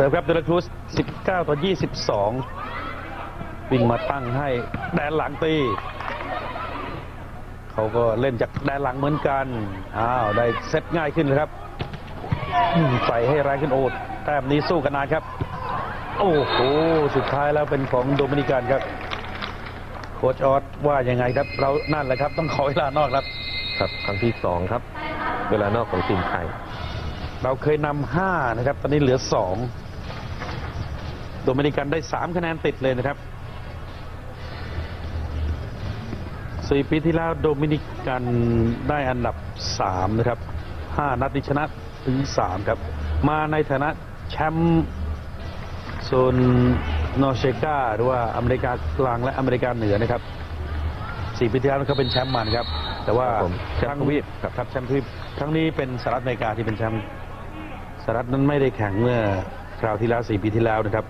สิร์ฟครับเดลครูส19 ต่อ 22 วิ่งมาตั้งให้แดนหลังตี เขาก็เล่นจากแดนหลังเหมือนกัน อ้าว ได้เซตง่ายขึ้นเลยครับอืมใส่ให้แรงขึ้นโอดแต้มนี้สู้กันนานครับ โอ้โห สุดท้ายแล้วเป็นของโดมินิกันครับ โค้ชออสว่ายังไงครับ เรานั่นแหละครับ ต้องขอเวลานอกครับ ครับครั้งที่สองครับ เวลานอกของทีมไทยเราเคยนำห้านะครับ ตอนนี้เหลือสอง โดมินิกันได้สามคะแนนติดเลยนะครับสี่ปีที่แล้วโดมินิกันได้อันดับสามนะครับห้านัดที่ชนะถึงสามครับ มาในฐานะแชมป์โซนนอร์เชกาหรือว่าอเมริกากลางและอเมริกาเหนือนะครับสี่ปีที่แล้วเขาเป็นแชมป์มานะครับ แต่ว่าครับผมแชมป์ทวีปครับครับแชมป์ทวีปครั้งนี้เป็นสหรัฐอเมริกาที่เป็นแชมป์สหรัฐนั้นไม่ได้แข่งเมื่อคราวที่แล้วสี่ปีที่แล้วนะครับ